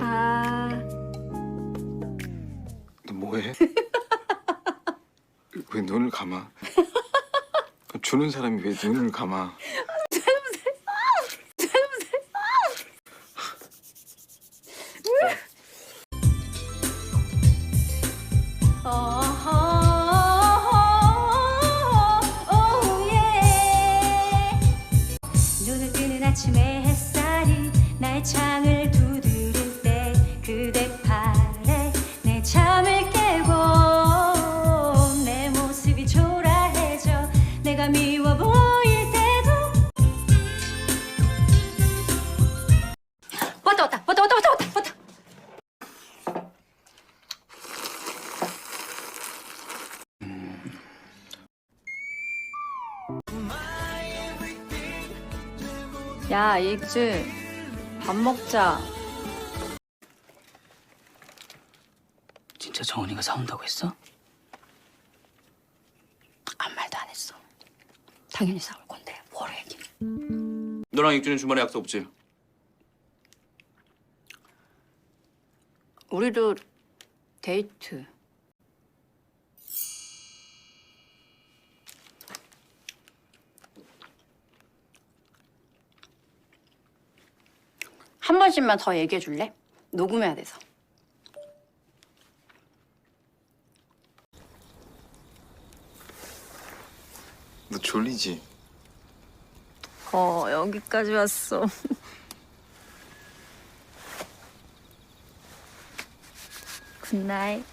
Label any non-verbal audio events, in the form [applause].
아, 너 뭐해? 왜 눈을 감아? 주는 사람이 왜 눈을 감아? 눈을 뜨는 아침의 햇살이 나의 창을 두드릴 때 그대 팔에 내 잠을 깨고 내 모습이 초라해져 내가 미워 보 야 익주 밥 먹자 진짜 정은이가 사온다고 했어? 아무 말도 안 했어. 당연히 사올 건데 뭐로 얘기? 너랑 익준이 주말에 약속 없지? 우리도 데이트. 한 번씩만 더 얘기해 줄래? 녹음해야 돼서. 너 졸리지? 어 여기까지 왔어 [laughs] 굿나잇